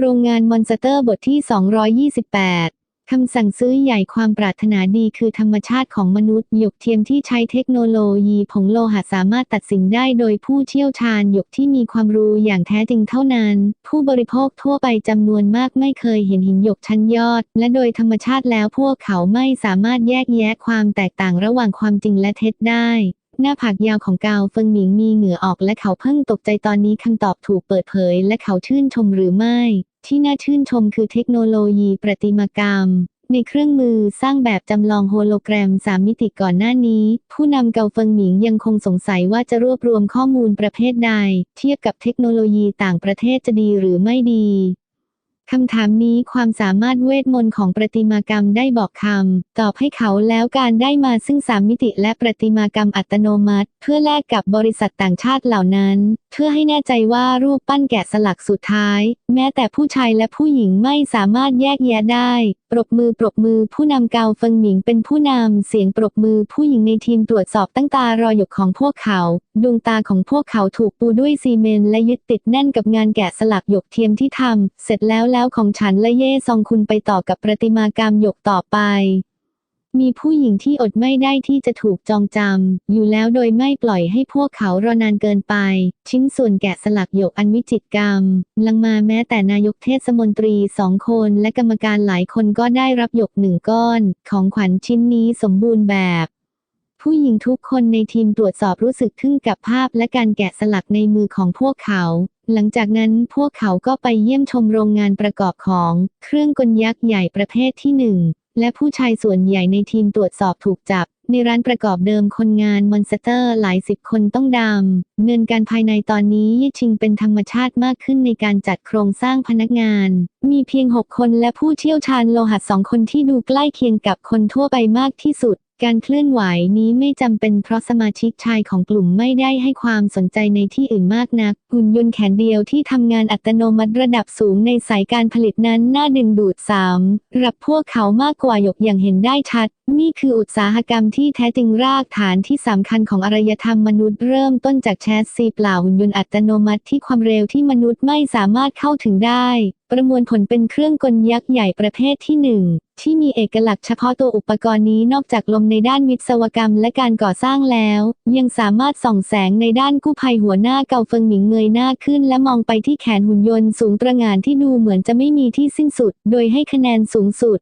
โรงงานมอนสเตอร์บทที่ 228 คำสั่งซื้อใหญ่ความปรารถนาดีคือธรรมชาติของมนุษย์ หยกเทียมที่ใช้เทคโนโลยีผงโลหะสามารถตัดสินได้โดยผู้เชี่ยวชาญหยกที่มีความรู้อย่างแท้จริงเท่านั้น ผู้บริโภคทั่วไปจำนวนมากไม่เคยเห็นหินหยกชั้นยอด และโดยธรรมชาติแล้วพวกเขาไม่สามารถแยกแยะความแตกต่างระหว่างความจริงและเท็จได้ หน้าผากยาวของกาวเฟิงหมิงมีเหงื่อออกและเขาเพิ่งตกใจตอนนี้คำตอบถูกเปิดเผย และเขาชื่นชมหรือไม่ ที่น่าชื่นชมคือเทคโนโลยีประติมากรรม ในเครื่องมือสร้างแบบจำลองโฮโลแกรม 3 มิติก่อนหน้านี้ ผู้นำเกาเฟิงหมิงยังคงสงสัยว่าจะรวบรวมข้อมูลประเภทใด เทียบกับเทคโนโลยีต่างประเทศจะดีหรือไม่ดี คำถามนี้ความสามารถเวทมนต์ของประติมากรรมได้บอกคำ ตอบให้เขาแล้วการได้มาซึ่งสามมิติและประติมากรรมอัตโนมัติ เพื่อแลกกับบริษัทต่างชาติเหล่านั้น เพื่อให้แน่ใจว่ารูปปั้นแกะสลักสุดท้าย แม้แต่ผู้ชายและผู้หญิงไม่สามารถแยกแยะได้ ปรบมือปรบมือผู้นำเกาเฟิงหมิงเป็นผู้นำเสียงปรบมือผู้หญิงในทีมตรวจสอบตั้งตารอหยกของพวกเขา ดวงตาของพวกเขาถูกปูด้วยซีเมนต์และยึดติดแน่นกับงานแกะสลักหยกเทียมที่ทำเสร็จแล้วแล้วของฉันและเย่ซองคุณไปต่อกับประติมากรรมหยกต่อไป มีผู้หญิงที่อดไม่ได้ที่จะถูกจองจำอยู่แล้วโดยไม่ปล่อยให้พวกเขารอนานเกินไป ชิ้นส่วนแกะสลักหยกอันวิจิตรกรรม ลังมาแม้แต่นายกเทศมนตรีสองคนและกรรมการหลายคนก็ได้รับหยกหนึ่งก้อน ของขวัญชิ้นนี้สมบูรณ์แบบผู้หญิงทุกคนในทีมตรวจสอบรู้สึกทึ่งกับภาพและการแกะสลักในมือของพวกเขา หลังจากนั้นพวกเขาก็ไปเยี่ยมชมโรงงานประกอบของเครื่องกลยักษ์ใหญ่ประเภทที่หนึ่งและผู้ชายส่วนใหญ่ในทีมตรวจสอบถูกจับ ในร้านประกอบเดิมคนงานมอนสเตอร์หลายสิบคนต้องดำเงินการภายในตอนนี้ชิงเป็นธรรมชาติมากขึ้นในการจัดโครงสร้างพนักงาน มีเพียง 6 คนและผู้เชี่ยวชาญโลหะสองคนที่ดูใกล้เคียงกับคนทั่วไปมากที่สุด การเคลื่อนไหวนี้ไม่จำเป็นเพราะสมาชิกชายของกลุ่มไม่ได้ให้ความสนใจในที่อื่นมากนัก หุ่นยนต์แขนเดียวที่ทำงานอัตโนมัติระดับสูงในสายการผลิตนั้นน่าดึงดูดสามรับพวกเขามากกว่าหยกอย่างเห็นได้ชัดนี่คืออุตสาหกรรมที่แท้จริงรากฐานที่สำคัญของอารยธรรมมนุษย์เริ่มต้นจากแชสซีเปล่าหุ่นยนต์อัตโนมัติที่ความเร็วที่มนุษย์ไม่สามารถเข้าถึงได้ ประมวลผลเป็นเครื่องกลยักษ์ใหญ่ประเภทที่หนึ่งที่มีเอกลักษณ์เฉพาะตัวอุปกรณ์นี้นอกจากลมในด้านวิศวกรรมและการก่อสร้างแล้ว ยังสามารถส่องแสงในด้านกู้ภัยหัวหน้าเกาเฟิงหมิงเงยหน้าขึ้น และมองไปที่แขนหุ่นยนต์สูงตระหง่านที่ดูเหมือนจะไม่มีที่สิ้นสุด โดยให้คะแนนสูงสุด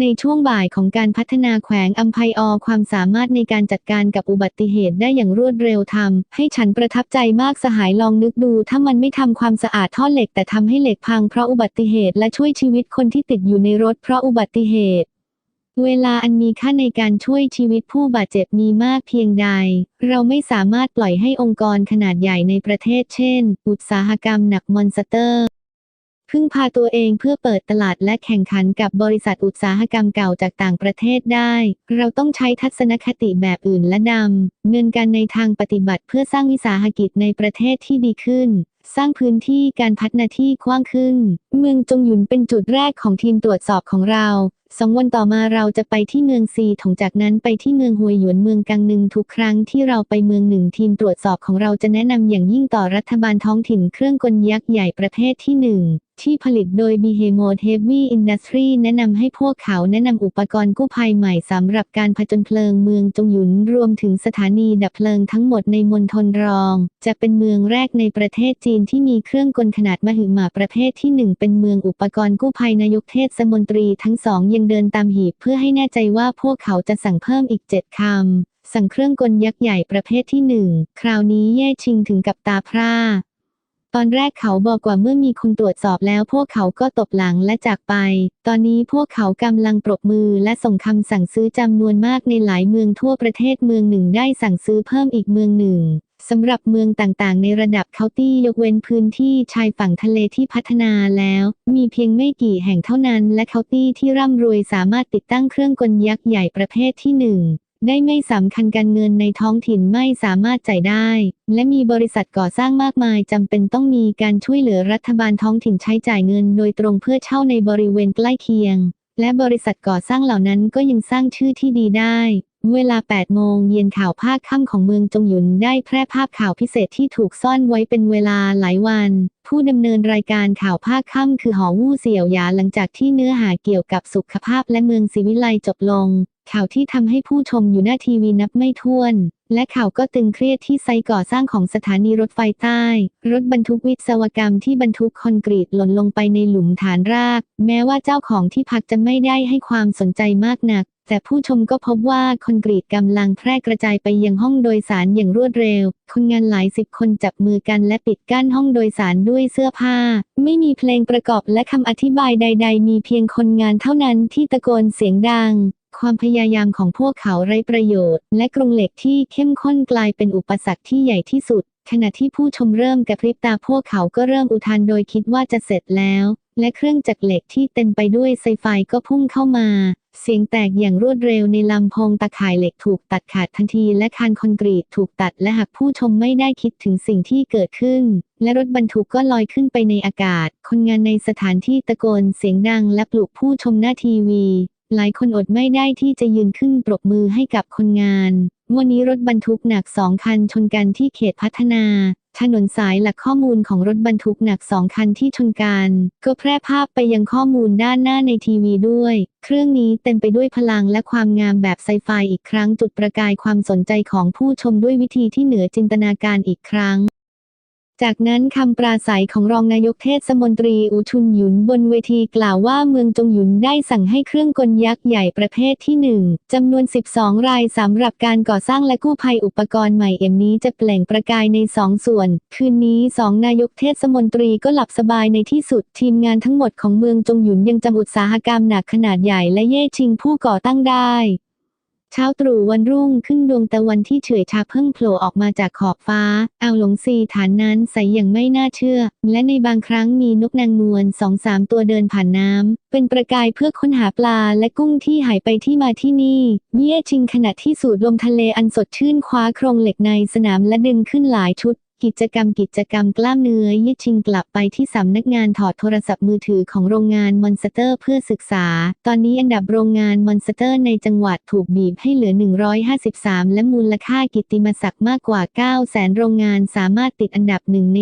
ในช่วงบ่ายของการพัฒนาแขวงอัมไพออความสามารถในการจัดการกับอุบัติเหตุได้อย่างรวดเร็วทำให้ฉันประทับใจมากสหายลองนึกดู ถ้ามันไม่ทำความสะอาดท่อเหล็กแต่ทำให้เหล็กพังเพราะอุบัติเหตุและช่วยชีวิตคนที่ติดอยู่ในรถเพราะอุบัติเหตุ เวลาอันมีค่าในการช่วยชีวิตผู้บาดเจ็บมีมากเพียงใด เราไม่สามารถปล่อยให้องค์กรขนาดใหญ่ในประเทศเช่น อุตสาหกรรมหนักมอนสเตอร์ พึ่งพาตัวเองเพื่อเปิดตลาดและแข่งขันกับบริษัทอุตสาหกรรมเก่าจากต่างประเทศได้ เราต้องใช้ทัศนคติแบบอื่นและดำเงินกันในทางปฏิบัติเพื่อสร้างวิสาหกิจในประเทศที่ดีขึ้น สร้างพื้นที่การพัฒนาที่กว้างขึ้น เมืองจงหยุนเป็นจุดแรกของทีมตรวจสอบของเราสองวันต่อมาเราจะไปที่เมืองซีถงจากนั้นไปที่เมืองฮวยหยวนเมืองกังหนึ่งทุกครั้งที่เราไปเมืองหนึ่งทีมตรวจสอบของเราจะแนะนำอย่างยิ่งต่อรัฐบาลท้องถิ่นเครื่องกลยักษ์ใหญ่ประเภทที่หนึ่ง ที่ผลิตโดย Behemoth Heavy Industry แนะนำให้พวกเขาแนะนำอุปกรณ์กู้ภัยใหม่สำหรับการผจญเพลิงเมืองจงหยุนรวมถึงสถานีดับเพลิงทั้งหมดในมณฑลรอง จะเป็นเมืองแรกในประเทศจีนที่มีเครื่องกลขนาดมหึมาประเภทที่หนึ่งเป็นเมืองอุปกรณ์กู้ภัยนายกเทศมนตรีทั้งสองยังเดินตามหีบเพื่อให้แน่ใจว่าพวกเขาจะสั่งเพิ่มอีกเจ็ดคำสั่งเครื่องกลยักษ์ใหญ่ประเภทที่หนึ่ง คราวนี้แย่ชิงถึงกับตาพร่า ตอนแรกเขาบอกว่าเมื่อมีคนตรวจสอบแล้วพวกเขาก็ตบหลังและจากไป ตอนนี้พวกเขากำลังปรบมือและส่งคำสั่งซื้อจำนวนมากในหลายเมืองทั่วประเทศเมืองหนึ่งได้สั่งซื้อเพิ่มอีกเมืองหนึ่งสำหรับเมืองต่างๆ ในระดับเคาน์ตี้ยกเว้นพื้นที่ชายฝั่งทะเลที่พัฒนาแล้ว มีเพียงไม่กี่แห่งเท่านั้น และเคาน์ตี้ที่ร่ำรวยสามารถติดตั้งเครื่องกลยักษ์ใหญ่ประเภทที่หนึ่ง ได้ไม่สำคัญการเงินในท้องถิ่นไม่สามารถจ่ายได้ และมีบริษัทก่อสร้างมากมายจำเป็นต้องมีการช่วยเหลือรัฐบาลท้องถิ่นใช้จ่ายเงินโดยตรงเพื่อเช่าในบริเวณใกล้เคียง และบริษัทก่อสร้างเหล่านั้นก็ยังสร้างชื่อที่ดีได้ เวลา 8 โมงเย็นข่าวภาคค่ำของเมืองจงหยุนได้แพร่ภาพข่าวพิเศษที่ถูกซ่อนไว้เป็นเวลาหลายวัน ผู้ดำเนินรายการข่าวภาคค่ำคือหอวู่เสี่ยวหยาหลังจากที่เนื้อหาเกี่ยวกับสุขภาพและเมืองศิวิไลจบลง ข่าวที่ทำให้ผู้ชมอยู่หน้าทีวีนับไม่ถ้วน และข่าวก็ตึงเครียดที่ไซต์ก่อสร้างของสถานีรถไฟใต้ รถบรรทุกวิศวกรรมที่บรรทุกคอนกรีตหล่นลงไปในหลุมฐานราก แม้ว่าเจ้าของที่พักจะไม่ได้ให้ความสนใจมากนัก แต่ผู้ชมก็พบว่าคอนกรีตกำลังแพร่กระจายไปยังห้องโดยสารอย่างรวดเร็ว คนงานหลายสิบคนจับมือกันและปิดกั้นห้องโดยสารด้วยเสื้อผ้า ไม่มีเพลงประกอบและคำอธิบายใด ๆ มีเพียงคนงานเท่านั้นที่ตะโกนเสียงดังความพยายามของพวกเขาไร้ประโยชน์ และกรงเหล็กที่เข้มข้นกลายเป็นอุปสรรคที่ใหญ่ที่สุด ขณะที่ผู้ชมเริ่มกระพริบตาพวกเขาก็เริ่มอุทานโดยคิดว่าจะเสร็จแล้ว และเครื่องจักรเหล็กที่เต็มไปด้วยไซไฟก็พุ่งเข้ามา เสียงแตกอย่างรวดเร็วในลำโพงตะข่ายเหล็กถูกตัดขาดทันที และคานคอนกรีตถูกตัดและหากผู้ชมไม่ได้คิดถึงสิ่งที่เกิดขึ้น และรถบรรทุกก็ลอยขึ้นไปในอากาศ คนงานในสถานที่ตะโกนเสียงดังและปลุกผู้ชมหน้าทีวี หลายคนอดไม่ได้ที่จะยืนขึ้นปรบมือให้กับคนงานวันนี้รถบรรทุกหนักสองคันชนกันที่เขตพัฒนา ถนนสายหลักข้อมูลของรถบรรทุกหนักสองคันที่ชนกัน ก็แพร่ภาพไปยังข้อมูลด้านหน้าในทีวีด้วย เครื่องนี้เต็มไปด้วยพลังและความงามแบบไซไฟอีกครั้งจุดประกายความสนใจของผู้ชมด้วยวิธีที่เหนือจินตนาการอีกครั้ง จากนั้นคำปราศัยของรองนายกเทศมนตรีอูชุนหยุนบนเวทีกล่าวว่าเมืองจงหยุนได้สั่งให้เครื่องกลยักษ์ใหญ่ประเภทที่1จำนวน 12 รายสำหรับการก่อสร้างและกู้ภัยอุปกรณ์ใหม่เอ็มนี้จะเปล่งประกายใน2ส่วน คืนนี้2นายกเทศมนตรีก็หลับสบายในที่สุด ทีมงานทั้งหมดของเมืองจงหยุนยังจำอุตสาหกรรมหนักขนาดใหญ่และเย่ชิงผู้ก่อตั้งได้ เช้าตรู่วันรุ่งขึ้นดวงตะวันที่เฉยชาเพิ่งโผล่ออกมาจากขอบฟ้า เอาหลงซีฐานนั้นใสอย่างไม่น่าเชื่อ และในบางครั้งมีนกนางนวลสองสามตัวเดินผ่านน้ำ เป็นประกายเพื่อค้นหาปลาและกุ้งที่หายไปที่มาที่นี่เย่ชิงขณะที่สูดลมทะเลอันสดชื่นคว้าโครงเหล็กในสนามและดึงขึ้นหลายชุด กิจกรรมกิจกรรมกล้ามเนื้อเย่ชิงกลับไปที่สำนักงานถอดโทรศัพท์มือถือของโรงงานมอนสเตอร์เพื่อศึกษา ตอนนี้อันดับโรงงานมอนสเตอร์ในจังหวัดถูกบีบให้เหลือ 153 และมูลค่ากิตติมศักดิ์มากกว่า 9 แสนโรงงานสามารถติดอันดับหนึ่งใน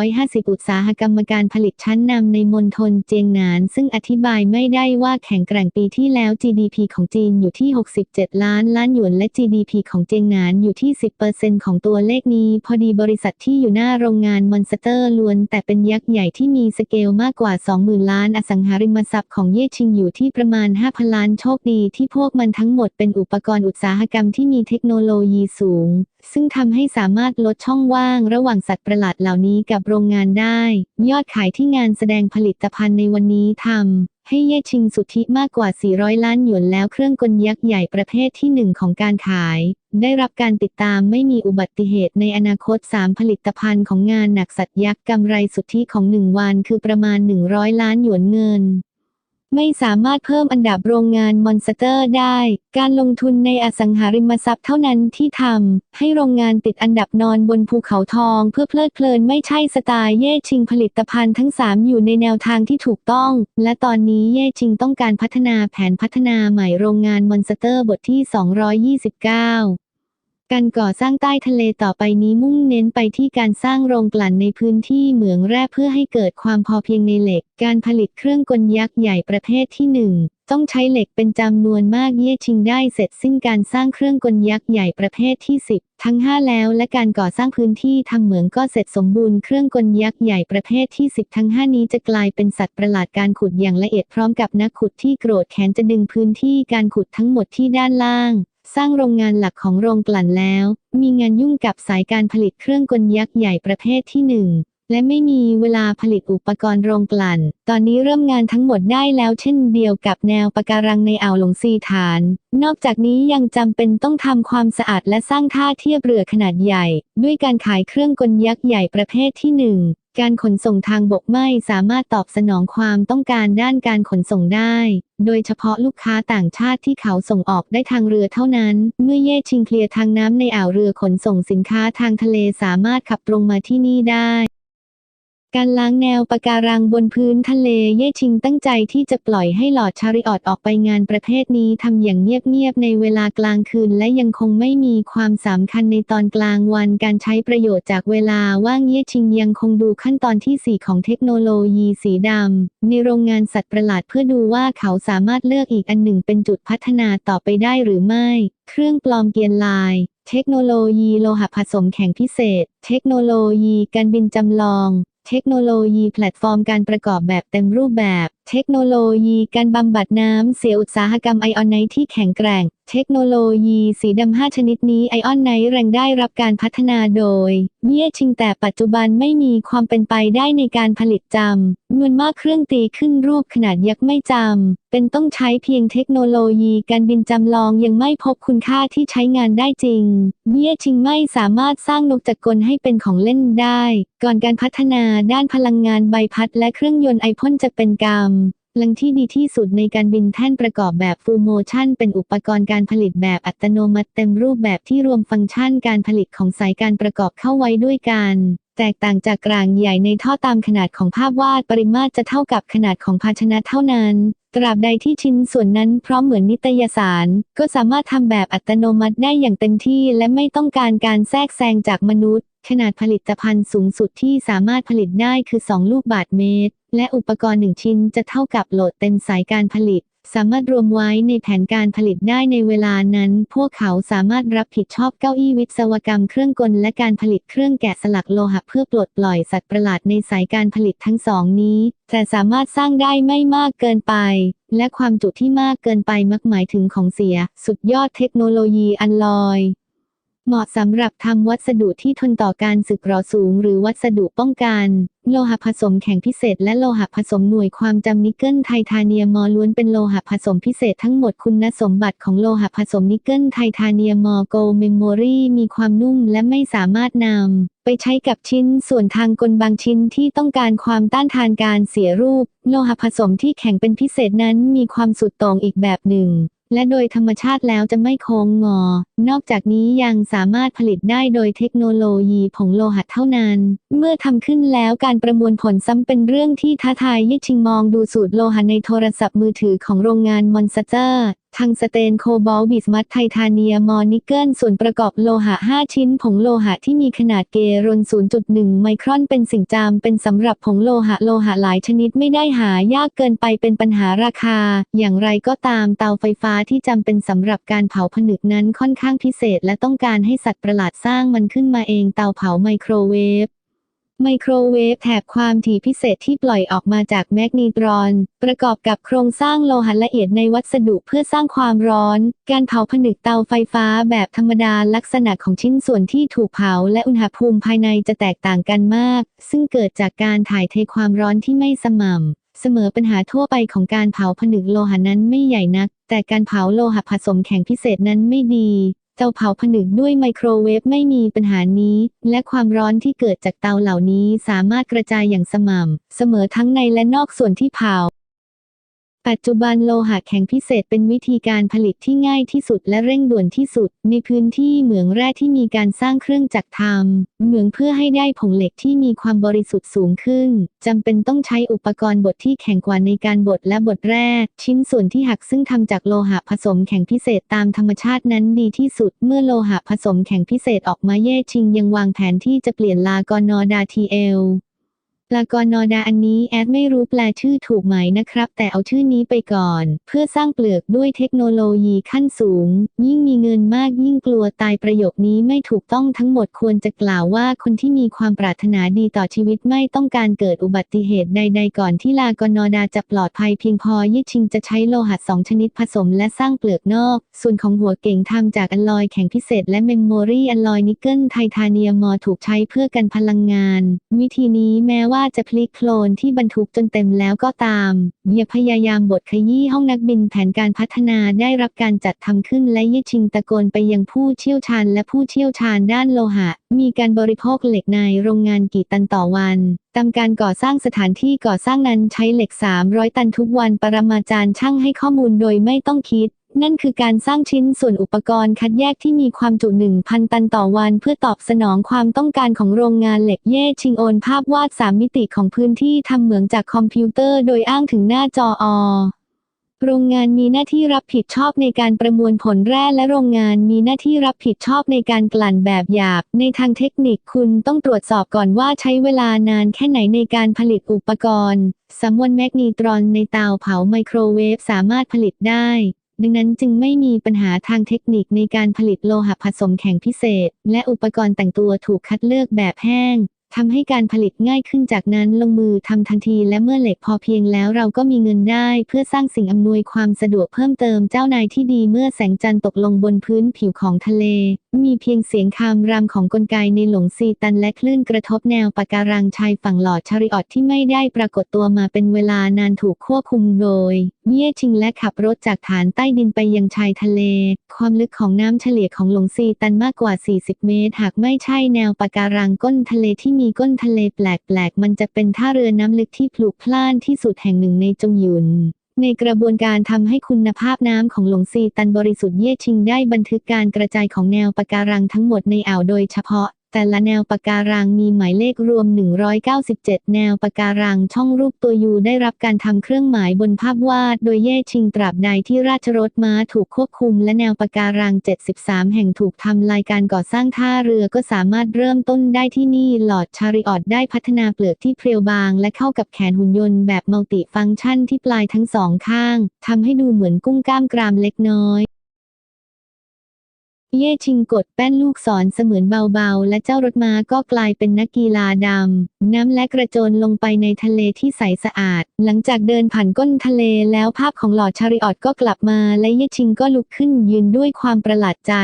150 อุตสาหกรรมการผลิตชั้นนำในมณฑลเจียงหนาน ซึ่งอธิบายไม่ได้ว่าแข่งแกร่งปีที่แล้ว GDP ของจีนอยู่ที่ 67 ล้านล้านหยวนและ GDP ของเจียงหนานอยู่ที่ 10%ของตัวเลขนี้พอดีบริษัทที่อยู่หน้าโรงงานมอนสเตอร์ล้วน แต่เป็นยักษ์ใหญ่ที่มีสเกลมากกว่า 20,000 ล้านอสังหาริมทรัพย์ของเย่ชิงอยู่ที่ประมาณ 5,000 ล้านโชคดีที่พวกมันทั้งหมดเป็นอุปกรณ์อุตสาหกรรมที่มีเทคโนโลยีสูง ซึ่งทำให้สามารถลดช่องว่างระหว่างสัตว์ประหลาดเหล่านี้กับโรงงานได้ ยอดขายที่งานแสดงผลิตภัณฑ์ในวันนี้ทำให้เย่ชิงสุทธิมากกว่า 400 ล้านหยวนแล้วเครื่องกลยักษ์ใหญ่ประเภทที่หนึ่งของการขาย ได้รับการติดตามไม่มีอุบัติเหตุในอนาคต 3 ผลิตภัณฑ์ของงานหนักสัตว์ยักษ์กำไรสุทธิของ 1 วันคือประมาณ 100 ล้านหยวนเงิน ไม่สามารถเพิ่มอันดับโรงงานมอนสเตอร์ได้ การลงทุนในอสังหาริมทรัพย์เท่านั้นที่ทำให้โรงงานติดอันดับนอนบนภูเขาทองเพื่อเพลิดเพลินไม่ใช่สไตล์เย่ชิงผลิตภัณฑ์ทั้ง 3 อยู่ในแนวทางที่ถูกต้อง และตอนนี้เย่ชิงต้องการพัฒนาแผนพัฒนาใหม่โรงงานมอนสเตอร์บทที่ 229 การก่อสร้างใต้ทะเลต่อไปนี้มุ่งเน้นไปที่การสร้างโรงกลั่นในพื้นที่เหมืองแร่เพื่อให้เกิดความพอเพียงในเหล็ก การผลิตเครื่องกลยักษ์ใหญ่ประเภทที่หนึ่งต้องใช้เหล็กเป็นจำนวนมากเย่ชิงได้เสร็จสิ้นการสร้างเครื่องกลยักษ์ใหญ่ประเภทที่ 10 ทั้ง 5 แล้ว และการก่อสร้างพื้นที่ทำเหมืองก็เสร็จสมบูรณ์เครื่องกลยักษ์ใหญ่ประเภทที่ 10 ทั้ง 5 นี้จะกลายเป็นสัตว์ประหลาดการขุดอย่างละเอียดพร้อมกับนักขุดที่โกรธแค้นจะดึงพื้นที่การขุดทั้งหมดที่ด้านล่าง สร้างโรงงานหลักของโรงกลั่นแล้ว มีงานยุ่งกับสายการผลิตเครื่องกลยักษ์ใหญ่ประเภทที่หนึ่งและไม่มีเวลาผลิตอุปกรณ์โรงกลั่น ตอนนี้เริ่มงานทั้งหมดได้แล้วเช่นเดียวกับแนวปะการังในอ่าวหลงซีฐาน นอกจากนี้ยังจำเป็นต้องทำความสะอาดและสร้างท่าเทียบเรือขนาดใหญ่ ด้วยการขายเครื่องกลยักษ์ใหญ่ประเภทที่หนึ่ง การขนส่งทางบกไม่สามารถตอบสนองความต้องการด้านการขนส่งได้ โดยเฉพาะลูกค้าต่างชาติที่เขาส่งออกได้ทางเรือเท่านั้น เมื่อเย่ชิงเคลียร์ทางน้ำในอ่าวเรือขนส่งสินค้าทางทะเลสามารถขับตรงมาที่นี่ได้ การล้างแนวปะการังบนพื้นทะเลเย่ชิงตั้งใจที่จะปล่อยให้หลอดชาริออตออกไปงานประเภทนี้ทำอย่างเงียบๆในเวลากลางคืนและยังคงไม่มีความสำคัญในตอนกลางวันการใช้ประโยชน์จากเวลาว่างเย่ชิงยังคงดูขั้นตอนที่ 4 ของเทคโนโลยีสีดำในโรงงานสัตว์ประหลาดเพื่อดูว่าเขาสามารถเลือกอีกอันหนึ่งเป็นจุดพัฒนาต่อไปได้หรือไม่ เครื่องปลอมเกียนลายเทคโนโลยีโลหะผสมแข็งพิเศษ เทคโนโลยีการบินจำลอง เทคโนโลยีแพลตฟอร์มการประกอบแบบเต็มรูปแบบ เทคโนโลยีการบำบัดน้ำเสียอุตสาหกรรมไอออนไนที่แข็งแกร่ง เทคโนโลยีสีดำห้าชนิดนี้ไอออนไนแรงได้รับการพัฒนาโดย เย่ชิงแต่ปัจจุบันไม่มีความเป็นไปได้ในการผลิตจำนวนมากเครื่องตีขึ้นรูปขนาดยักษ์ไม่จำเป็นต้องใช้เพียงเทคโนโลยีการบินจำลองยังไม่พบคุณค่าที่ใช้งานได้จริง เย่ชิงไม่สามารถสร้างนกจักรกลให้เป็นของเล่นได้ ก่อนการพัฒนาด้านพลังงานใบพัดและเครื่องยนต์ไอพ่นจะเป็นกรรม ลังที่ดีที่สุดในการบินแท่นประกอบแบบ Full Motion เป็นอุปกรณ์การผลิตแบบอัตโนมัติเต็มรูปแบบที่รวมฟังก์ชันการผลิตของสายการประกอบเข้าไว้ด้วยกัน แตกต่างจากกลางใหญ่ในท่อตามขนาดของภาพวาดปริมาตรจะเท่ากับขนาดของภาชนะเท่านั้น ตราบใดที่ชิ้นส่วนนั้นพร้อมเหมือนนิตยสาร ก็สามารถทำแบบอัตโนมัติได้อย่างเต็มที่และไม่ต้องการการแทรกแซงจากมนุษย์ ขนาดผลิตภัณฑ์สูงสุดที่สามารถผลิตได้คือ 2 ลูกบาทเมตร และอุปกรณ์ 1 ชิ้นจะเท่ากับโหลดเต็มสายการผลิต สามารถรวมไว้ในแผนการผลิตได้ในเวลานั้น พวกเขาสามารถรับผิดชอบเก้าอี้วิศวกรรมเครื่องกลและการผลิตเครื่องแกะสลักโลหะเพื่อปลดปล่อยสัตว์ประหลาดในสายการผลิตทั้งสองนี้ แต่สามารถสร้างได้ไม่มากเกินไป และความจุที่มากเกินไปมักหมายถึงของเสีย สุดยอดเทคโนโลยีอันลอย เหมาะสำหรับทำวัสดุที่ทนต่อการสึกหรอสูง หรือวัสดุป้องกัน โลหะผสมแข็งพิเศษ และโลหะผสมหน่วยความจำนิกเกิลไททาเนียมอล้วนเป็นโลหะผสมพิเศษทั้งหมดคุณสมบัติของโลหะผสมนิกเกิลไททาเนียมมอโกเมมโมรีมีความนุ่มและไม่สามารถนำไปใช้กับชิ้นส่วนทางกลบางชิ้นที่ต้องการความต้านทานการเสียรูป โลหะผสมที่แข็งเป็นพิเศษนั้นมีความสุดโต่งอีกแบบหนึ่ง และโดยธรรมชาติแล้วจะไม่โค้งงอ นอกจากนี้ยังสามารถผลิตได้โดยเทคโนโลยีผงโลหะเท่านั้น เมื่อทำขึ้นแล้วการประมวลผลซ้ำเป็นเรื่องที่ท้าทายยิ่ชิงมองดูสูตรโลหะในโทรศัพท์มือถือของโรงงานมอนสเตอร์ ทางสเตนโคบอลบิสมัตไททาเนียมอนิเกิลส่วนประกอบโลหะ 5 ชิ้น ผงโลหะที่มีขนาดเกรน 0.1 ไมครอนเป็นสิ่งจำเป็นสำหรับผงโลหะโลหะหลายชนิดไม่ได้หายากเกินไปเป็นปัญหาราคา อย่างไรก็ตามเตาไฟฟ้าที่จำเป็นสำหรับการเผาผนึกนั้นค่อนข้างพิเศษและต้องการให้สัตว์ประหลาดสร้างมันขึ้นมาเองเตาเผาไมโครเวฟ ไมโครเวฟแถบความถี่พิเศษที่ปล่อยออกมาจากแมกนีตรอน ประกอบกับโครงสร้างโลหะละเอียดในวัสดุเพื่อสร้างความร้อน การเผาผนึกเตาไฟฟ้าแบบธรรมดาลักษณะของชิ้นส่วนที่ถูกเผาและอุณหภูมิภายในจะแตกต่างกันมาก ซึ่งเกิดจากการถ่ายเทความร้อนที่ไม่สม่ำเสมอปัญหาทั่วไปของการเผาผนึกโลหะนั้นไม่ใหญ่นัก แต่การเผาโลหะผสมแข็งพิเศษนั้นไม่ดี เตาเผาผนึกด้วยไมโครเวฟไม่มีปัญหานี้ และความร้อนที่เกิดจากเตาเหล่านี้สามารถกระจายอย่างสม่ำ เสมอทั้งในและนอกส่วนที่เผา ปัจจุบันโลหะแข็งพิเศษเป็นวิธีการผลิตที่ง่ายที่สุดและเร่งด่วนที่สุด ในพื้นที่เหมืองแร่ที่มีการสร้างเครื่องจักรทำเหมืองเพื่อให้ได้ผงเหล็กที่มีความบริสุทธิ์สูงขึ้นจำเป็นต้องใช้อุปกรณ์บดที่แข็งกว่าในการบดและบดแร่ชิ้นส่วนที่หักซึ่งทำจากโลหะผสมแข็งพิเศษตามธรรมชาตินั้นดีที่สุด เมื่อโลหะผสมแข็งพิเศษออกมาเย่ชิงยังวางแผนที่จะเปลี่ยนลากอนอดาทีเอล ลากรนอดาอันนี้แอดไม่รู้แปลชื่อถูกไหมนะครับ แต่เอาชื่อนี้ไปก่อน เพื่อสร้างเปลือกด้วยเทคโนโลยีขั้นสูง ยิ่งมีเงินมากยิ่งกลัวตายประโยคนี้ไม่ถูกต้องทั้งหมดควรจะกล่าวว่าคนที่มีความปรารถนาดีต่อชีวิตไม่ต้องการเกิดอุบัติเหตุใด ๆ ก่อนที่ลากรนอดาจะปลอดภัยเพียงพอยิชิงจะใช้โลหะสองชนิดผสมและสร้างเปลือกนอก ส่วนของหัวเก่งทำจากอลลอยแข็งพิเศษและเมมโมรีอลลอยนิกเกิลไททาเนียมมอถูกใช้เพื่อกันพลังงาน วิธีนี้แม้ว่าจะพลิกโคลนที่บรรทุกจนเต็มแล้วก็ตามอย่าพยายามบดขยี้ห้องนักบินแผนการพัฒนาได้รับการจัดทำขึ้นและยิชิงตะโกนไปยังผู้เชี่ยวชาญและผู้เชี่ยวชาญด้านโลหะ มีการบริโภคเหล็กในโรงงานกี่ตันต่อวันตามการก่อสร้างสถานที่ก่อสร้างนั้นใช้เหล็ก 300 ตันทุกวันปรมาจารย์ช่างให้ข้อมูลโดยไม่ต้องคิด นั่นคือการสร้างชิ้นส่วนอุปกรณ์คัดแยกที่มีความจุ 1,000 ตันต่อวัน เพื่อตอบสนองความต้องการของโรงงานเหล็กเย่ชิงโอนภาพวาด 3 มิติของพื้นที่ทำเหมืองจากคอมพิวเตอร์โดยอ้างถึงหน้าจออโรงงานมีหน้าที่รับผิดชอบในการประมวลผลแร่และโรงงานมีหน้าที่รับผิดชอบในการกลั่นแบบหยาบ ในทางเทคนิคคุณต้องตรวจสอบก่อนว่าใช้เวลานานแค่ไหนในการผลิตอุปกรณ์สำมวนแมกนีตรอนในเตาเผาไมโครเวฟสามารถผลิตได้ ดังนั้นจึงไม่มีปัญหาทางเทคนิคในการผลิตโลหะผสมแข็งพิเศษ และอุปกรณ์แต่งตัวถูกคัดเลือกแบบแห้งทำให้การผลิตง่ายขึ้นจากนั้นลงมือทำทันทีและเมื่อเหล็กพอเพียงแล้วเราก็มีเงินได้ เพื่อสร้างสิ่งอำนวยความสะดวกเพิ่มเติมเจ้านายที่ดีเมื่อแสงจันทร์ตกลงบนพื้นผิวของทะเลมีเพียงเสียงคามรามของกลไกในหลงซีตันและคลื่นกระทบแนวปะการังชายฝั่งหลอดชาริออตที่ไม่ได้ปรากฏตัวมาเป็นเวลานานถูกควบคุมโดย เย่ชิงและขับรถจากฐานใต้ดินไปยังชายทะเล ความลึกของน้ำเฉลี่ยของหลงซีตันมากกว่า 40 เมตร หากไม่ใช่แนวปะการังก้นทะเลที่มีก้นทะเลแปลกๆ มันจะเป็นท่าเรือน้ำลึกที่พลุกพล่านที่สุดแห่งหนึ่งในจงหยุน ในกระบวนการทำให้คุณภาพน้ำของหลงซีตันบริสุทธิ์เย่ชิงได้บันทึกการกระจายของแนวปะการังทั้งหมดในอ่าวโดยเฉพาะ แต่ละแนวปะการังมีหมายเลขรวม 197 แนวปะการังช่องรูปตัวยูได้รับการทำเครื่องหมายบนภาพวาด โดยเย่ชิงตราบใดที่ราชรถม้าถูกควบคุม และแนวปะการัง 73 แห่งถูกทำลายการก่อสร้างท่าเรือก็สามารถเริ่มต้นได้ที่นี่หลอดชาริออตได้พัฒนาเปลือกที่เพรียวบาง และเข้ากับแขนหุ่นยนต์แบบมัลติฟังก์ชันที่ปลายทั้งสองข้างทำให้ดูเหมือนกุ้งกล้ามกรามเล็กน้อย เย่ชิงกดแป้นลูกศรเสมือนเบาๆ และเจ้ารถม้าก็กลายเป็นนักกีฬาดำ น้ำและกระโจนลงไปในทะเลที่ใสสะอาด หลังจากเดินผ่านก้นทะเลแล้วภาพของหลอดชาริออตก็กลับมาและเย่ชิงก็ลุกขึ้นยืนด้วยความประหลาดใจ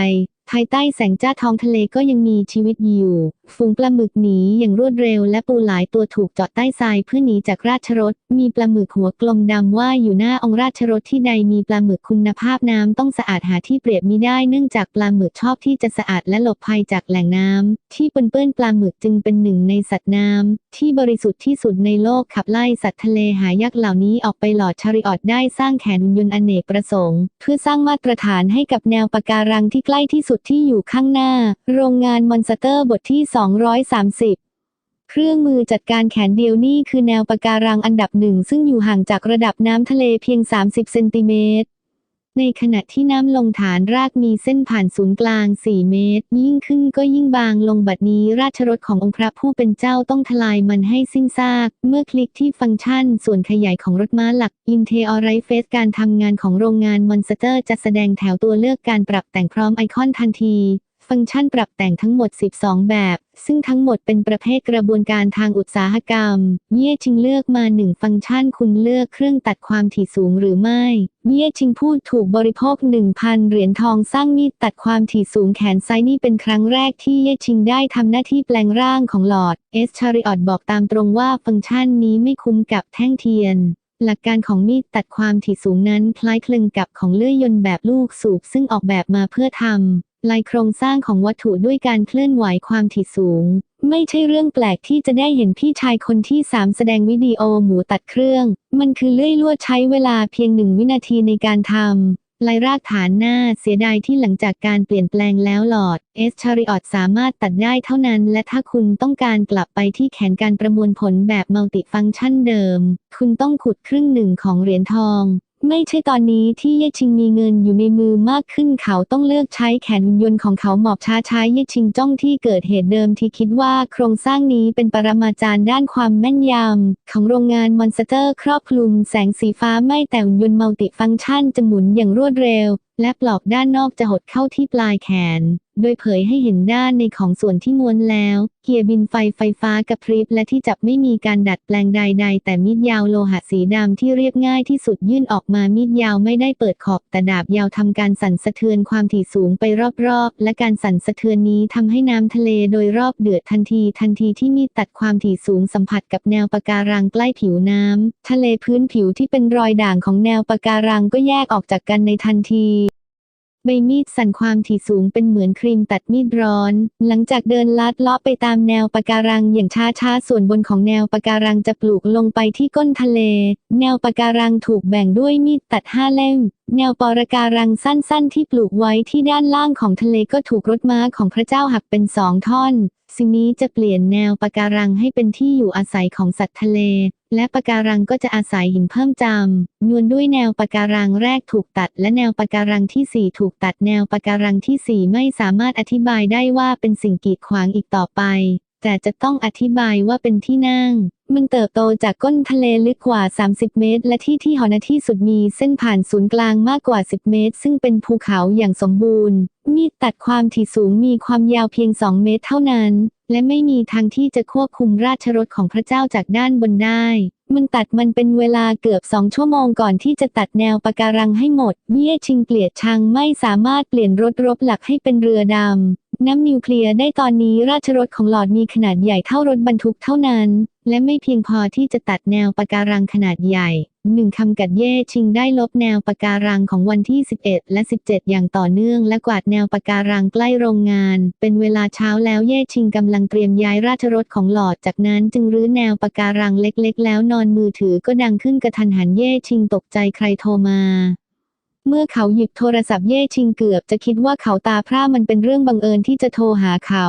ภายใต้แสงจ้าท้องทะเลก็ยังมีชีวิตอยู่ ฝูงปลาหมึกหนีอย่างรวดเร็วและปูหลายตัวถูกเจาะใต้ทรายเพื่อหนีจากราชรถ มีปลาหมึกหัวกลมดำว่ายอยู่หน้าองค์ราชรถที่ใดมีปลาหมึกคุณภาพน้ำต้องสะอาดหาที่เปรียบมิได้เนื่องจากปลาหมึกชอบที่จะสะอาดและหลบภัยจากแหล่งน้ำที่ปนเปื้อนปลาหมึกจึงเป็นหนึ่งในสัตว์น้ำที่บริสุทธิ์ที่สุดในโลกขับไล่สัตว์ทะเลหายากเหล่านี้ออกไปหลอดชาริออตได้สร้างแขนหุ่นยนต์อเนกประสงค์ เพื่อสร้างมาตรฐานให้กับแนวปะการังที่ใกล้ที่สุดที่อยู่ข้างหน้า โรงงานมอนสเตอร์บทที่230เครื่องมือจัดการแขนเดียวนี่คือแนวปะการังอันดับหนึ่งซึ่งอยู่ห่างจากระดับน้ำทะเลเพียง 30 เซนติเมตร ในขณะที่น้ำลงฐานรากมีเส้นผ่านศูนย์กลาง 4 เมตร ยิ่งขึ้นก็ยิ่งบางลงบัดนี้ราชรถขององค์พระผู้เป็นเจ้าต้องทลายมันให้สิ้นซาก เมื่อคลิกที่ฟังก์ชันส่วนขยายของรถม้าหลัก i n t e o r i f a c e การทำงานของโรงงานมอนสเตอร์จะแสดงแถวตัวเลือกการปรับแต่งพร้อมไอคอนทันที ฟังก์ชันปรับแต่งทั้งหมด 12 แบบ ซึ่งทั้งหมดเป็นประเภทกระบวนการทางอุตสาหกรรม เย่ชิงเลือกมาหนึ่งฟังก์ชันคุณเลือกเครื่องตัดความถี่สูงหรือไม่ เย่ชิงพูดถูกบริโภค 1,000 เหรียญทองสร้างมีดตัดความถี่สูงแขนซ้ายนี่เป็นครั้งแรกที่เย่ชิงได้ทำหน้าที่แปลงร่างของหลอด เอสชาริออตบอกตามตรงว่าฟังก์ชันนี้ไม่คุ้มกับแท่งเทียนหลักการของมีดตัดความถี่สูงนั้นคล้ายคลึงกับของเลื่อยยนต์แบบลูกสูบซึ่งออกแบบมาเพื่อทำ ลายโครงสร้างของวัตถุด้วยการเคลื่อนไหวความถี่สูง ไม่ใช่เรื่องแปลกที่จะได้เห็นพี่ชายคนที่สามแสดงวิดีโอหมูตัดเครื่อง มันคือเลื่อยลวดใช้เวลาเพียงหนึ่งวินาทีในการทำลายรากฐานหน้าเสียดายที่หลังจากการเปลี่ยนแปลงแล้วหลอดเอสชาริออตสามารถตัดได้เท่านั้น และถ้าคุณต้องการกลับไปที่แขนการประมวลผลแบบมัลติฟังก์ชันเดิม คุณต้องขุดครึ่งหนึ่งของเหรียญทอง ไม่ใช่ตอนนี้ที่เยชิงมีเงินอยู่ในมือมากขึ้นเขาต้องเลือกใช้แขนหุ่นยนต์ของเขาหมอบช้าช้าเยชิงจ้องที่เกิดเหตุเดิมที่คิดว่าโครงสร้างนี้เป็นปรมาจารย์ด้านความแม่นยำ ของโรงงานมอนสเตอร์ครอบคลุมแสงสีฟ้าไม่แต่หุ่นยนต์มัลติฟังก์ชันจะหมุนอย่างรวดเร็ว และปลอกด้านนอกจะหดเข้าที่ปลายแขน โดยเผยให้เห็นด้านในของส่วนที่ม้วนแล้ว เกียร์บินไฟไฟฟ้ากระพริบและที่จับไม่มีการดัดแปลงใด ๆ แต่มีดยาวโลหะสีดำที่เรียบง่ายที่สุดยื่นออกมามีดยาวไม่ได้เปิดขอบแต่ดาบยาวทำการสั่นสะเทือนความถี่สูงไปรอบๆ และการสั่นสะเทือนนี้ทำให้น้ำทะเลโดยรอบเดือดทันทีทันทีที่มีดตัดความถี่สูงสัมผัสกับแนวปะการังใกล้ผิวน้ำทะเลพื้นผิวที่เป็นรอยด่างของแนวปะการังก็แยกออกจากกันในทันที ใบมีดสั่นความถี่สูงเป็นเหมือนครีมตัดมีดร้อน หลังจากเดินลัดเลาะไปตามแนวปะการังอย่างช้าๆ ส่วนบนของแนวปะการังจะปลูกลงไปที่ก้นทะเล แนวปะการังถูกแบ่งด้วยมีดตัดห้าเล่ม แนวปอระการังสั้นๆ ที่ปลูกไว้ที่ด้านล่างของทะเลก็ถูกรถม้าของพระเจ้าหักเป็นสองท่อน สิ่งนี้จะเปลี่ยนแนวปะการังให้เป็นที่อยู่อาศัยของสัตว์ทะเล และปะการังก็จะอาศัยหินเพิ่มจำนวนด้วยแนวปะการังแรกถูกตัด และแนวปะการังที่ 4 ถูกตัดแนวปะการังทีสี่ 4 ไม่สามารถอธิบายได้ว่าเป็นสิ่งกีดขวางอีกต่อไป แต่จะต้องอธิบายว่าเป็นที่นั่ง มันเติบโตจากก้นทะเลลึกกว่า 30 เมตร และที่ที่หอนาที่สุดมีเส้นผ่านศูนย์กลางมากกว่า 10 เมตร ซึ่งเป็นภูเขาอย่างสมบูรณ์ มีดตัดความถี่สูงมีความยาวเพียง 2 เมตรเท่านั้น และไม่มีทางที่จะควบคุมราชรถของพระเจ้าจากด้านบนได้ มันตัดมันเป็นเวลาเกือบสองชั่วโมงก่อนที่จะตัดแนวปะการังให้หมด เย่ชิงเกลียดชังไม่สามารถเปลี่ยนรถรบหลักให้เป็นเรือดำ น้ำนิวเคลียร์ได้ตอนนี้ราชรถของหลอดมีขนาดใหญ่เท่ารถบรรทุกเท่านั้น และไม่เพียงพอที่จะตัดแนวปะการังขนาดใหญ่หนึ่งคำกัดเย่ชิงได้ลบแนวปะการังของวันที่ 11 และ 17 อย่างต่อเนื่อง และกวาดแนวปะการังใกล้โรงงาน เป็นเวลาเช้าแล้วเย่ชิงกำลังเตรียมย้ายราชรถของหลอดจากนั้นจึงรื้อแนวปะการังเล็กๆ แล้วนอนมือถือก็ดังขึ้นกระทันหันเย่ชิงตกใจใครโทรมา เมื่อเขาหยิบโทรศัพท์เย่ชิงเกือบจะคิดว่าเขาตาพร่ามันเป็นเรื่องบังเอิญที่จะโทรหาเขา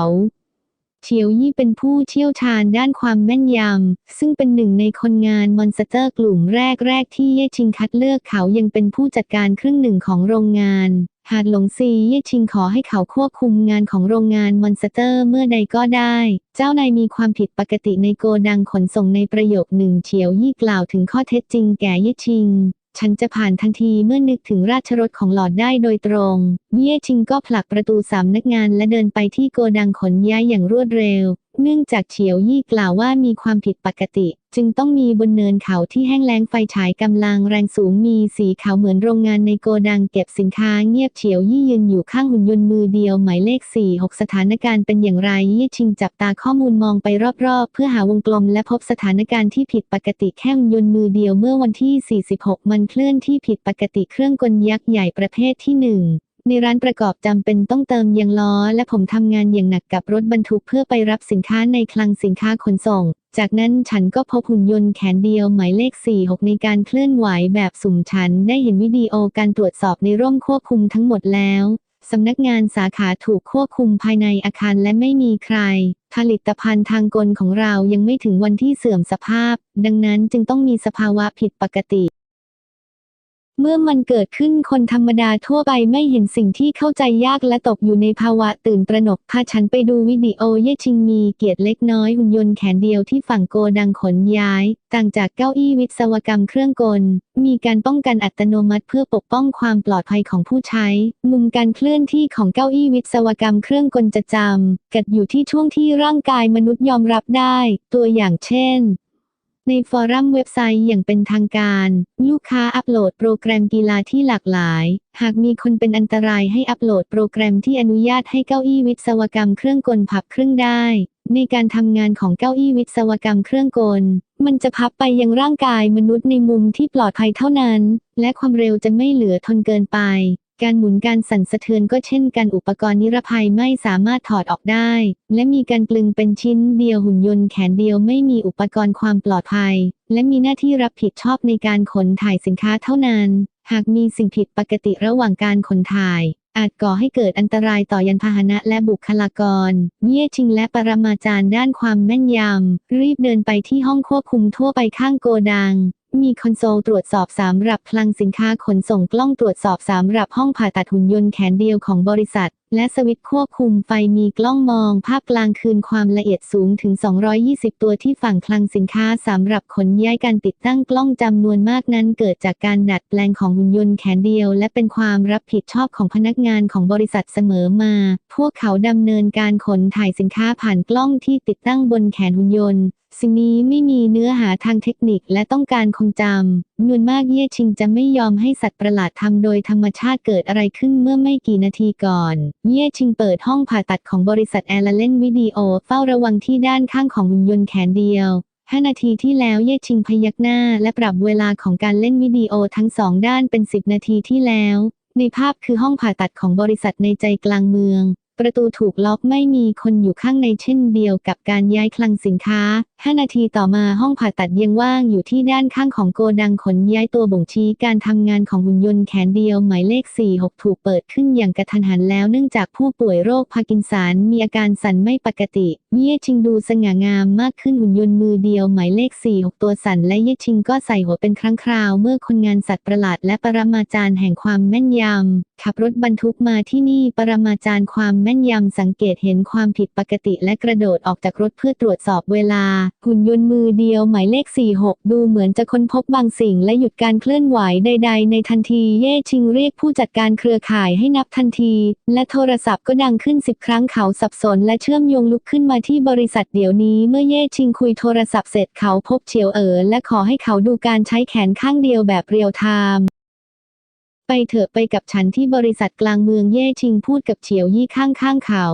เฉียวยี่เป็นผู้เชี่ยวชาญด้านความแม่นยำ ซึ่งเป็นหนึ่งในคนงานมอนสเตอร์กลุ่มแรก ๆ ที่เย่ชิงคัดเลือกเขายังเป็นผู้จัดการครึ่งหนึ่งของโรงงาน หาดหลงซีเย่ชิงขอให้เขาควบคุมงานของโรงงานมอนสเตอร์เมื่อใดก็ได้ เจ้านายมีความผิดปกติในโกดังขนส่งในประโยคหนึ่งเฉียวยี่กล่าวถึงข้อเท็จจริงแก่เย่ชิง ฉันจะผ่านทันทีเมื่อนึกถึงราชรถของหลอดได้โดยตรง เย่ชิงก็ผลักประตูสามนักงานและเดินไปที่โกดังขนย้ายอย่างรวดเร็ว เนื่องจากเฉียวยี่กล่าวว่ามีความผิดปกติ จึงต้องมีบนเนินเขาที่แห้งแล้งไฟฉายกำลังแรงสูงมีสีขาวเหมือนโรงงานในโกดังเก็บสินค้าเงียบเฉียวยี่ยืนอยู่ข้างหุ่นยนต์มือเดียวหมายเลข 46 สถานการณ์เป็นอย่างไรยี่ชิงจับตาข้อมูลมองไปรอบๆ เพื่อหาวงกลมและพบสถานการณ์ที่ผิดปกติแค่หุ่นยนต์มือเดียวเมื่อวันที่ 46 มันเคลื่อนที่ผิดปกติเครื่องกลยักษ์ใหญ่ประเภทที่หนึ่ง ในร้านประกอบจำเป็นต้องเติมยางล้อ และผมทำงานอย่างหนักกับรถบรรทุกเพื่อไปรับสินค้าในคลังสินค้าขนส่ง จากนั้นฉันก็พบหุ่นยนต์แขนเดียวหมายเลข 46 ในการเคลื่อนไหวแบบสุ่มฉันได้เห็นวิดีโอการตรวจสอบในร่มควบคุมทั้งหมดแล้วสำนักงานสาขาถูกควบคุมภายในอาคารและไม่มีใคร ผลิตภัณฑ์ทางกลของเรายังไม่ถึงวันที่เสื่อมสภาพ ดังนั้นจึงต้องมีสภาวะผิดปกติ เมื่อมันเกิดขึ้นคนธรรมดาทั่วไปไม่เห็นสิ่งที่เข้าใจยากและตกอยู่ในภาวะตื่นตระหนกพาฉันไปดูวิดีโอเยชิงมีเกียรติเล็กน้อยหุ่นยนต์แขนเดียวที่ฝั่งโกดังขนย้าย ต่างจากเก้าอี้วิศวกรรมเครื่องกล มีการป้องกันอัตโนมัติเพื่อปกป้องความปลอดภัยของผู้ใช้ มุมการเคลื่อนที่ของเก้าอี้วิศวกรรมเครื่องกลจะจำกัดอยู่ที่ช่วงที่ร่างกายมนุษย์ยอมรับได้ ตัวอย่างเช่น ในฟอรัมเว็บไซต์อย่างเป็นทางการ ลูกค้าอัปโหลดโปรแกรมกีฬาที่หลากหลาย หากมีคนเป็นอันตรายให้อัปโหลดโปรแกรมที่อนุญาตให้เก้าอี้วิศวกรรมเครื่องกลพับครึ่งได้ ในการทำงานของเก้าอี้วิศวกรรมเครื่องกล มันจะพับไปยังร่างกายมนุษย์ในมุมที่ปลอดภัยเท่านั้น และความเร็วจะไม่เหลือทนเกินไป การหมุนการสั่นสะเทือนก็เช่นกันอุปกรณ์นิรภัยไม่สามารถถอดออกได้ และมีการกลึงเป็นชิ้นเดียวหุ่นยนต์แขนเดียวไม่มีอุปกรณ์ความปลอดภัย และมีหน้าที่รับผิดชอบในการขนถ่ายสินค้าเท่านั้น หากมีสิ่งผิดปกติระหว่างการขนถ่าย อาจก่อให้เกิดอันตรายต่อยานพาหนะและบุคลากร เย่ยชิงและปรมาจารย์ด้านความแม่นยำรีบเดินไปที่ห้องควบคุมทั่วไปข้างโกดัง มีคอนโซลตรวจสอบสำหรับคลังสินค้าขนส่งกล้องตรวจสอบสำหรับห้องผ่าตัดหุ่นยนต์แขนเดียวของบริษัทและสวิตช์ควบคุมไฟมีกล้องมองภาพกลางคืนความละเอียดสูงถึง 220 ตัวที่ฝั่งคลังสินค้าสำหรับขนย้ายการติดตั้งกล้องจำนวนมากนั้นเกิดจากการดัดแปลงของหุ่นยนต์แขนเดียว และเป็นความรับผิดชอบของพนักงานของบริษัทเสมอมา พวกเขาดำเนินการขนถ่ายสินค้าผ่านกล้องที่ติดตั้งบนแขนหุ่นยนต์สิ่งนี้ไม่มีเนื้อหาทางเทคนิคและต้องการคงจำนวนมากเย่ชิงจะไม่ยอมให้สัตว์ประหลาดทำโดยธรรมชาติเกิดอะไรขึ้นเมื่อไม่กี่นาทีก่อนเย่ชิงเปิดห้องผ่าตัดของบริษัทแอร์แลเล่นวิดีโอ เฝ้าระวังที่ด้านข้างของหุ่นยนต์แขนเดียว 5 นาทีที่แล้วเย่ชิงพยักหน้า และปรับเวลาของการเล่นวิดีโอทั้งสองด้านเป็น 10 นาทีที่แล้ว ในภาพคือห้องผ่าตัดของบริษัทในใจกลางเมือง ประตูถูกล็อกไม่มีคนอยู่ข้างในเช่นเดียวกับการย้ายคลังสินค้า5 นาทีต่อมาห้องผ่าตัดยังว่างอยู่ที่ด้านข้างของโกดังขนย้ายตัวบ่งชี้การทำงานของหุ่นยนต์แขนเดียวหมายเลข 46 ถูกเปิดขึ้นอย่างกระทันหันแล้วเนื่องจากผู้ป่วยโรคพาร์กินสันมีอาการสั่นไม่ปกติเย่ชิงดูสง่างามมากขึ้นหุ่นยนต์มือเดียวหมายเลข 46 ตัวสั่นและเย่ชิงก็ใส่หัวเป็นครั้งคราวเมื่อคนงานสัตว์ประหลาดและปรมาจารย์แห่งความแม่นยำขับรถบรรทุกมาที่นี่ปรมาจารย์ความแม่นยำสังเกตเห็นความผิดปกติและกระโดดออกจากรถเพื่อตรวจสอบเวลาหุ่นยนต์มือเดียวหมายเลข 46 ดูเหมือนจะค้นพบบางสิ่งและหยุดการเคลื่อนไหวใด ๆ ในทันทีเย่ชิงเรียกผู้จัดการเครือข่ายให้นับทันที และโทรศัพท์ก็ดังขึ้นสิบครั้งเขาสับสนและเชื่อมโยงลุกขึ้นมาที่บริษัทเดี๋ยวนี้เมื่อเย่ชิงคุยโทรศัพท์เสร็จเขาพบเฉียวเอ๋อและขอให้เขาดูการใช้แขนข้างเดียวแบบเรียลไทม์ไปเถอะไปกับฉันที่บริษัทกลางเมืองเย่ชิงพูดกับเฉียวยี่ข้างๆเขา